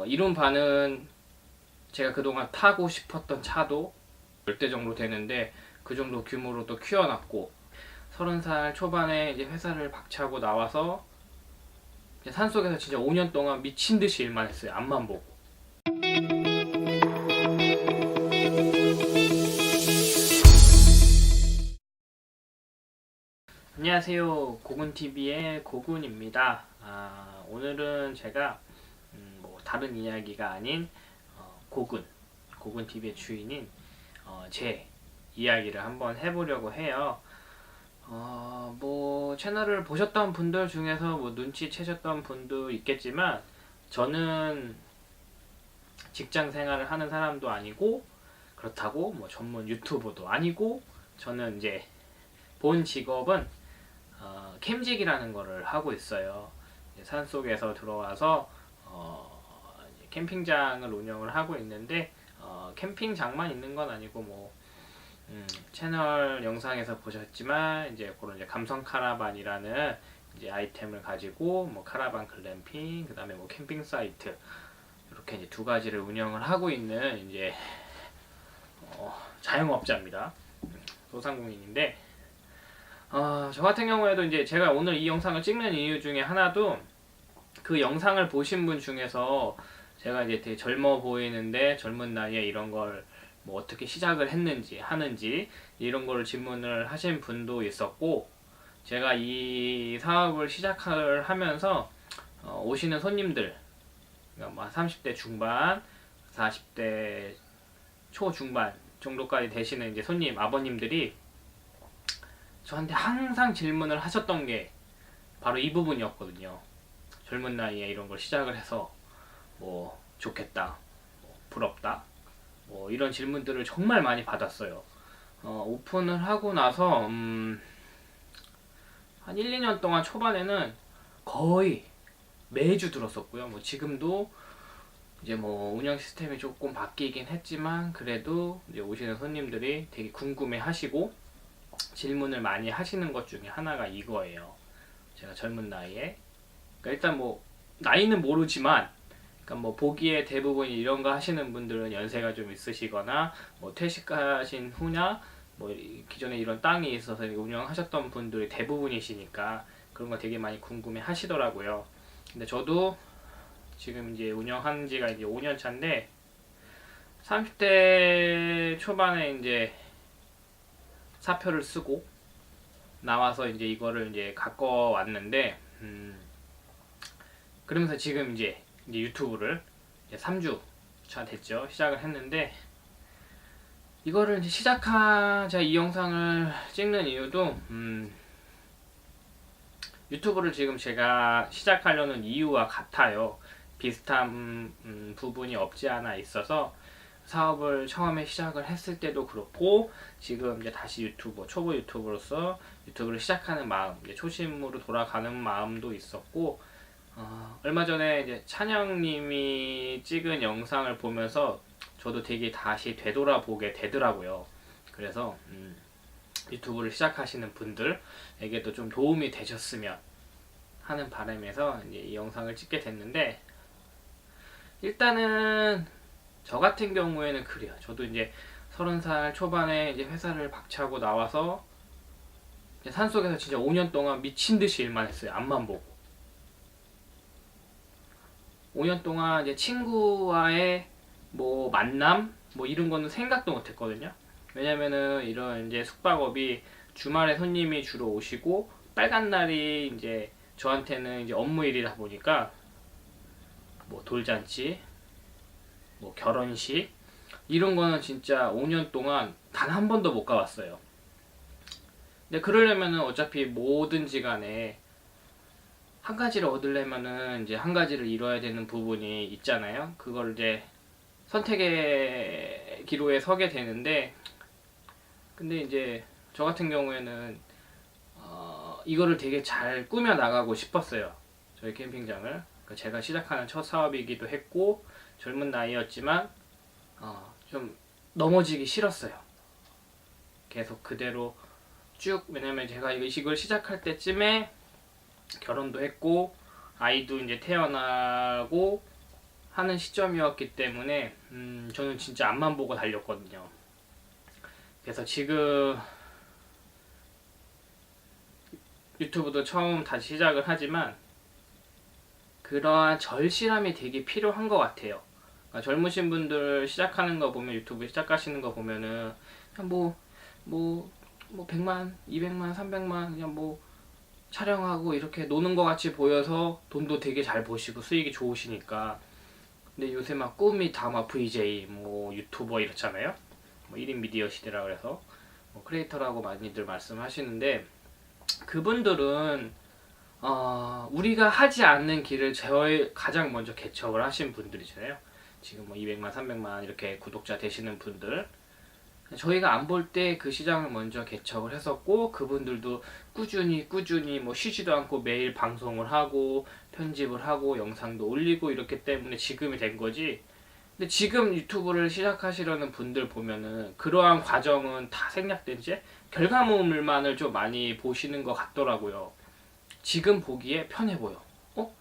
어, 이룬 바는 제가 그동안 타고 싶었던 차도 10대 정도 되는데 그 정도 규모로 또 키워놨고 30살 초반에 이제 회사를 박차고 나와서 산속에서 진짜 5년 동안 미친 듯이 일만 했어요. 앞만 보고. 안녕하세요. 고군TV의 고군입니다. 아, 오늘은 제가 다른 이야기가 아닌 어, 고군, 고군TV의 주인인 어, 제 이야기를 한번 해보려고 해요. 어, 뭐 채널을 보셨던 분들 중에서 뭐 눈치채셨던 분도 있겠지만 저는 직장 생활을 하는 사람도 아니고 그렇다고 뭐 전문 유튜버도 아니고 저는 이제 본 직업은 어, 캠직이라는 거를 하고 있어요. 이제 산속에서 들어와서 어, 캠핑장을 운영을 하고 있는데 어, 캠핑장만 있는 건 아니고 뭐 음, 채널 영상에서 보셨지만 이제 그런 이제 감성 카라반이라는 이제 아이템을 가지고 뭐 카라반 글램핑 그다음에 뭐 캠핑 사이트 이렇게 이제 두 가지를 운영을 하고 있는 이제 어, 자영업자입니다. 음, 소상공인인데 어, 저 같은 경우에도 이제 제가 오늘 이 영상을 찍는 이유 중에 하나도 그 영상을 보신 분 중에서 제가 이제 되게 젊어 보이는데 젊은 나이에 이런 걸 뭐 어떻게 시작을 했는지 하는지 이런 거를 질문을 하신 분도 있었고 제가 이 사업을 시작을 하면서 어, 오시는 손님들 그러니까 뭐 30대 중반, 40대 초중반 정도까지 되시는 이제 손님 아버님들이 저한테 항상 질문을 하셨던 게 바로 이 부분이었거든요. 젊은 나이에 이런 걸 시작을 해서 뭐 좋겠다, 뭐 부럽다, 뭐 이런 질문들을 정말 많이 받았어요. 어, 오픈을 하고 나서 음, 한 1, 2년 동안 초반에는 거의 매주 들었었고요. 뭐 지금도 이제 뭐 운영 시스템이 조금 바뀌긴 했지만 그래도 이제 오시는 손님들이 되게 궁금해 하시고 질문을 많이 하시는 것 중에 하나가 이거예요. 제가 젊은 나이에 그러니까 일단 뭐 나이는 모르지만 그러니까 뭐 보기에 대부분 이런 거 하시는 분들은 연세가 좀 있으시거나 뭐 퇴직하신 후냐 뭐 이- 기존에 이런 땅이 있어서 운영하셨던 분들이 대부분이시니까 그런 거 되게 많이 궁금해 하시더라고요. 근데 저도 지금 이제 운영한 지가 이제 5년 차인데 30대 초반에 이제 사표를 쓰고 나와서 이제 이거를 이제 갖고 왔는데 음, 그러면서 지금 이제, 이제 유튜브를 이제 3주 차 됐죠. 시작을 했는데 이거를 이제 시작한 제가 이 영상을 찍는 이유도 음, 유튜브를 지금 제가 시작하려는 이유와 같아요. 비슷한 음, 부분이 없지 않아 있어서 사업을 처음에 시작을 했을 때도 그렇고 지금 이제 다시 유튜버 초보 유튜버로서 유튜브를 시작하는 마음 이제 초심으로 돌아가는 마음도 있었고 어, 얼마 전에 이제 찬영님이 찍은 영상을 보면서 저도 되게 다시 되돌아보게 되더라고요. 그래서 음, 유튜브를 시작하시는 분들에게도 좀 도움이 되셨으면 하는 바람에서 이제 이 영상을 찍게 됐는데 일단은 저 같은 경우에는 그래요. 저도 이제 서른 살 초반에 이제 회사를 박차고 나와서 산속에서 진짜 5년 동안 미친 듯이 일만 했어요. 앞만 보고. 5년 동안 이제 친구와의 뭐 만남 뭐 이런 거는 생각도 못 했거든요. 왜냐면은 이런 이제 숙박업이 주말에 손님이 주로 오시고 빨간 날이 이제 저한테는 이제 업무일이다 보니까 뭐 돌잔치 뭐 결혼식 이런 거는 진짜 5년 동안 단 한 번도 못 가봤어요. 근데 그러려면은 어차피 뭐든지 간에 한 가지를 얻으려면은 이제 한 가지를 이뤄야 되는 부분이 있잖아요. 그걸 이제 선택의 기로에 서게 되는데 근데 이제 저 같은 경우에는 어, 이거를 되게 잘 꾸며 나가고 싶었어요. 저희 캠핑장을. 그러니까 제가 시작하는 첫 사업이기도 했고 젊은 나이였지만 어, 좀 넘어지기 싫었어요. 계속 그대로 쭉 왜냐면 제가 이걸 시작할 때쯤에 결혼도 했고 아이도 이제 태어나고 하는 시점이었기 때문에 음, 저는 진짜 앞만 보고 달렸거든요. 그래서 지금 유튜브도 처음 다시 시작을 하지만 그러한 절실함이 되게 필요한 것 같아요. 그러니까 젊으신 분들 시작하는 거 보면 유튜브 시작하시는 거 보면은 그냥 뭐 뭐뭐 100만, 200만, 300만 그냥 뭐 촬영하고 이렇게 노는 것 같이 보여서 돈도 되게 잘 버시고 수익이 좋으시니까. 근데 요새 막 꿈이 다 막 VJ 뭐 유튜버 이렇잖아요. 뭐 1인 미디어 시대라 그래서 뭐 크리에이터라고 많이들 말씀하시는데 그분들은 어, 우리가 하지 않는 길을 제일 가장 먼저 개척을 하신 분들이잖아요. 지금 뭐 200만 300만 이렇게 구독자 되시는 분들 저희가 안 볼 때 그 시장을 먼저 개척을 했었고 그분들도 꾸준히 꾸준히 뭐 쉬지도 않고 매일 방송을 하고 편집을 하고 영상도 올리고 이렇기 때문에 지금이 된 거지. 근데 지금 유튜브를 시작하시려는 분들 보면은 그러한 과정은 다 생략된 채 결과물만을 좀 많이 보시는 것 같더라고요. 지금 보기에 편해 보여. 어?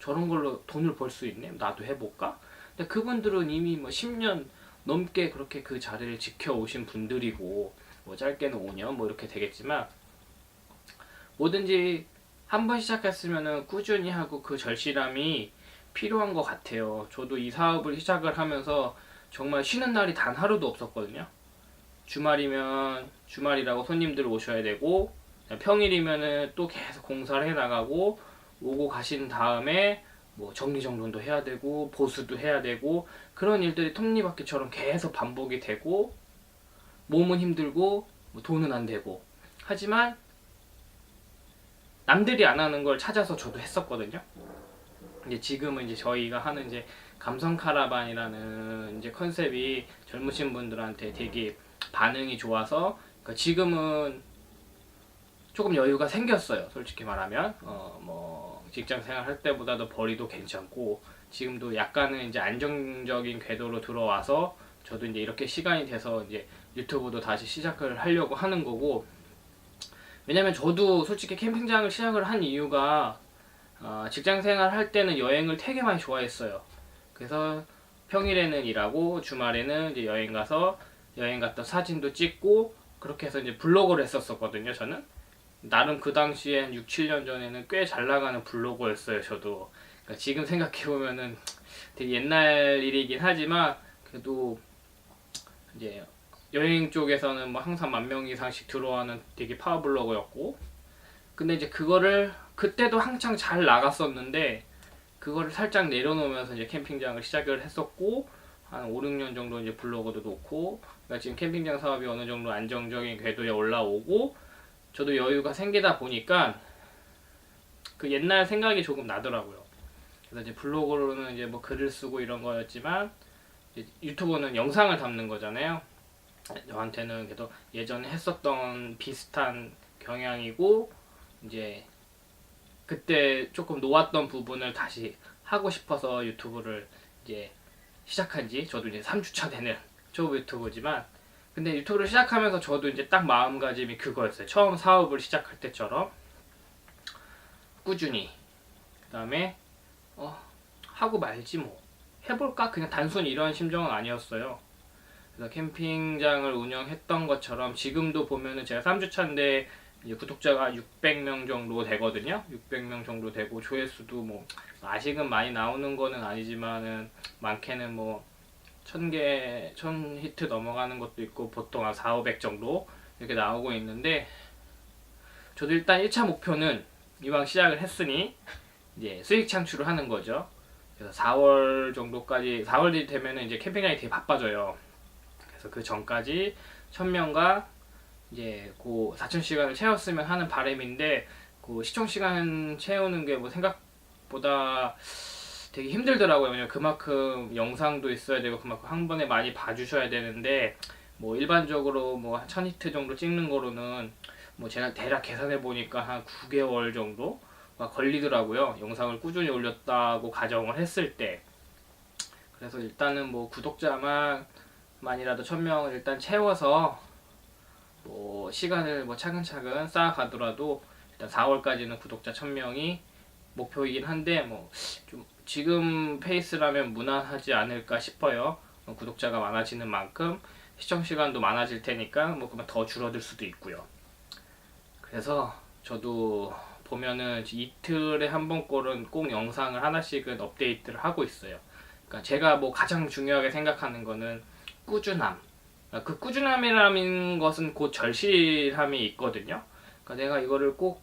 저런 걸로 돈을 벌 수 있네? 나도 해볼까? 근데 그분들은 이미 뭐 10년 넘게 그렇게 그 자리를 지켜오신 분들이고 뭐 짧게는 5년 뭐 이렇게 되겠지만 뭐든지 한 번 시작했으면은 꾸준히 하고 그 절실함이 필요한 것 같아요. 저도 이 사업을 시작을 하면서 정말 쉬는 날이 단 하루도 없었거든요. 주말이면 주말이라고 손님들 오셔야 되고 평일이면은 또 계속 공사를 해 나가고 오고 가신 다음에 뭐 정리정돈도 해야 되고 보수도 해야 되고 그런 일들이 톱니바퀴처럼 계속 반복이 되고 몸은 힘들고 뭐 돈은 안 되고 하지만 남들이 안 하는 걸 찾아서 저도 했었거든요. 이제 지금은 이제 저희가 하는 이제 감성 카라반이라는 이제 컨셉이 젊으신 분들한테 되게 반응이 좋아서 그러니까 지금은 조금 여유가 생겼어요. 솔직히 말하면 어 뭐 직장 생활 할 때보다도 벌이도 괜찮고 지금도 약간은 이제 안정적인 궤도로 들어와서 저도 이제 이렇게 시간이 돼서 이제 유튜브도 다시 시작을 하려고 하는 거고 왜냐면 저도 솔직히 캠핑장을 시작을 한 이유가 어, 직장 생활 할 때는 여행을 되게 많이 좋아했어요. 그래서 평일에는 일하고 주말에는 이제 여행 가서 여행 갔다 사진도 찍고 그렇게 해서 이제 블로그를 했었었거든요. 저는 나름 그 당시엔 6, 7년 전에는 꽤 잘 나가는 블로거였어요. 저도 그러니까 지금 생각해 보면은 되게 옛날 일이긴 하지만 그래도 이제 여행 쪽에서는 뭐 항상 만 명 이상씩 들어와는 되게 파워 블로거였고 근데 이제 그거를 그때도 한창 잘 나갔었는데 그거를 살짝 내려놓으면서 이제 캠핑장을 시작을 했었고 한 5, 6년 정도 이제 블로그도 놓고 그러니까 지금 캠핑장 사업이 어느 정도 안정적인 궤도에 올라오고 저도 여유가 생기다 보니까 그 옛날 생각이 조금 나더라고요. 그래서 이제 블로그로는 이제 뭐 글을 쓰고 이런 거였지만 유튜브는 영상을 담는 거잖아요. 저한테는 그래도 예전에 했었던 비슷한 경향이고 이제 그때 조금 놓았던 부분을 다시 하고 싶어서 유튜브를 이제 시작한 지 저도 이제 3주차 되는 초보 유튜브지만 근데 유튜브를 시작하면서 저도 이제 딱 마음가짐이 그거였어요. 처음 사업을 시작할 때처럼 꾸준히 그다음에 어 하고 말지 뭐 해볼까 그냥 단순히 이런 심정은 아니었어요. 그래서 캠핑장을 운영했던 것처럼 지금도 보면은 제가 3주 차인데 구독자가 600명 정도 되거든요. 600명 정도 되고 조회수도 뭐 아직은 많이 나오는 거는 아니지만은 많게는 뭐 1000개, 1000 히트 넘어가는 것도 있고 보통 한 4, 500 정도 이렇게 나오고 있는데 저도 일단 1차 목표는 이왕 시작을 했으니 이제 수익 창출을 하는 거죠. 그래서 4월 정도까지 4월이 되면은 이제 캠핑장이 되게 바빠져요. 그래서 그 전까지 1000명과 이제 그 4,000시간을 채웠으면 하는 바람인데 그 시청 시간 채우는 게 뭐 생각보다 되게 힘들더라고요. 왜냐면 그만큼 영상도 있어야 되고 그만큼 한 번에 많이 봐주셔야 되는데 뭐 일반적으로 뭐 1000히트 정도 찍는 거로는 뭐 제가 대략 계산해 보니까 한 9개월 정도가 걸리더라고요. 영상을 꾸준히 올렸다고 가정을 했을 때. 그래서 일단은 뭐 구독자만 만이라도 1000명을 일단 채워서 뭐 시간을 뭐 차근차근 쌓아가더라도 일단 4월까지는 구독자 1000명이 목표이긴 한데 뭐 좀 지금 페이스라면 무난하지 않을까 싶어요. 어, 구독자가 많아지는 만큼 시청 시간도 많아질 테니까 뭐 그만 더 줄어들 수도 있고요. 그래서 저도 보면은 이틀에 한 번꼴은 꼭 영상을 하나씩은 업데이트를 하고 있어요. 그러니까 제가 뭐 가장 중요하게 생각하는 거는 꾸준함. 아, 그 꾸준함이라는 것은 곧 절실함이 있거든요. 그러니까 내가 이거를 꼭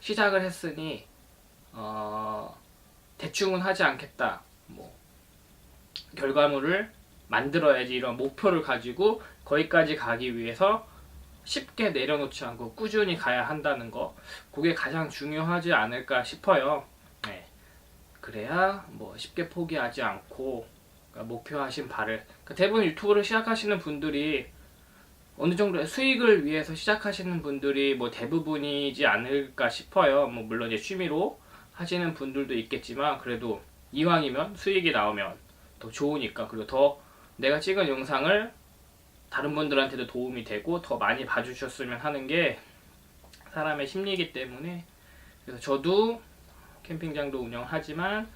시작을 했으니 어, 대충은 하지 않겠다. 뭐 결과물을 만들어야지 이런 목표를 가지고 거기까지 가기 위해서 쉽게 내려놓지 않고 꾸준히 가야 한다는 거 그게 가장 중요하지 않을까 싶어요. 네. 그래야 뭐 쉽게 포기하지 않고 그러니까 목표하신 바를 그러니까 대부분 유튜브를 시작하시는 분들이 어느 정도의 수익을 위해서 시작하시는 분들이 뭐 대부분이지 않을까 싶어요. 뭐 물론 이제 취미로 하시는 분들도 있겠지만 그래도 이왕이면 수익이 나오면 더 좋으니까 그리고 더 내가 찍은 영상을 다른 분들한테도 도움이 되고 더 많이 봐주셨으면 하는 게 사람의 심리이기 때문에 그래서 저도 캠핑장도 운영하지만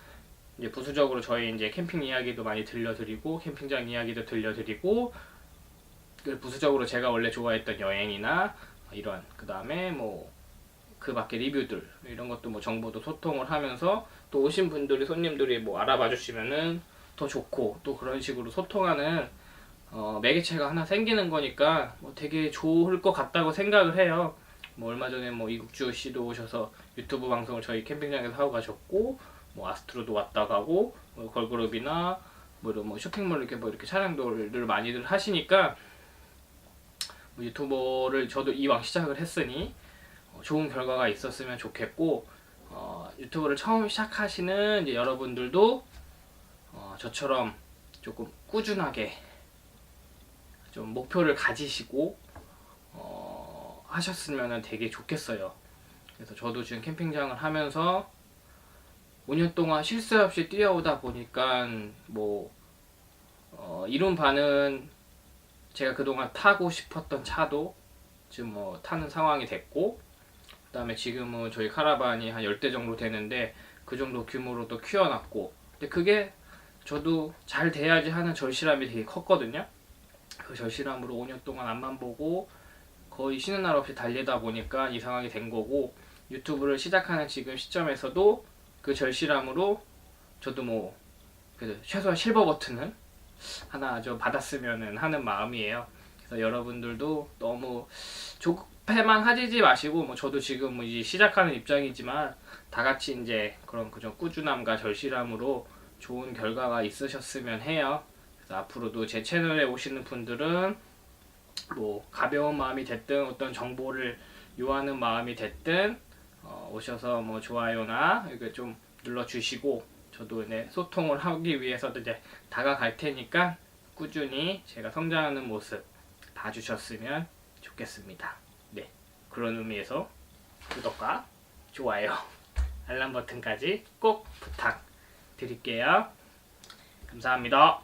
이제 부수적으로 저희 이제 캠핑 이야기도 많이 들려드리고 캠핑장 이야기도 들려드리고 그 부수적으로 제가 원래 좋아했던 여행이나 이런 그 다음에 뭐 그 밖에 리뷰들 이런 것도 뭐 정보도 소통을 하면서 또 오신 분들이 손님들이 뭐 알아봐 주시면은 더 좋고 또 그런 식으로 소통하는 어, 매개체가 하나 생기는 거니까 뭐 되게 좋을 것 같다고 생각을 해요. 뭐 얼마 전에 뭐 이국주 씨도 오셔서 유튜브 방송을 저희 캠핑장에서 하고 가셨고 뭐 아스트로도 왔다 가고 뭐 걸그룹이나 뭐 이런 뭐 쇼핑몰 이렇게 뭐 이렇게 촬영들을 많이들 하시니까 뭐 유튜버를 저도 이왕 시작을 했으니 어, 좋은 결과가 있었으면 좋겠고 어, 유튜브를 처음 시작하시는 이제 여러분들도 어, 저처럼 조금 꾸준하게 좀 목표를 가지시고 어, 하셨으면 되게 좋겠어요. 그래서 저도 지금 캠핑장을 하면서 5년 동안 실수 없이 뛰어오다 보니까 뭐 어, 이룬 바는 제가 그동안 타고 싶었던 차도 지금 뭐 타는 상황이 됐고 그다음에 지금은 저희 카라반이 한 10대 정도 되는데 그 정도 규모로 또 키워놨고 근데 그게 저도 잘 돼야지 하는 절실함이 되게 컸거든요. 그 절실함으로 5년 동안 앞만 보고 거의 쉬는 날 없이 달리다 보니까 이 상황이 된 거고 유튜브를 시작하는 지금 시점에서도 그 절실함으로 저도 뭐 최소한 실버 버튼은 하나 좀 받았으면 하는 마음이에요. 여러분들도 너무 조급해만 하지 마시고 뭐 저도 지금 뭐 이제 시작하는 입장이지만 다 같이 이제 그런 그저 꾸준함과 절실함으로 좋은 결과가 있으셨으면 해요. 그래서 앞으로도 제 채널에 오시는 분들은 뭐 가벼운 마음이 됐든 어떤 정보를 요하는 마음이 됐든 어, 오셔서 뭐 좋아요나 이거 좀 눌러주시고 저도 네, 소통을 하기 위해서도 이제 다가갈 테니까 꾸준히 제가 성장하는 모습 봐주셨으면 좋겠습니다. 네 그런 의미에서 구독과 좋아요 알람 버튼까지 꼭 부탁드릴게요. 감사합니다.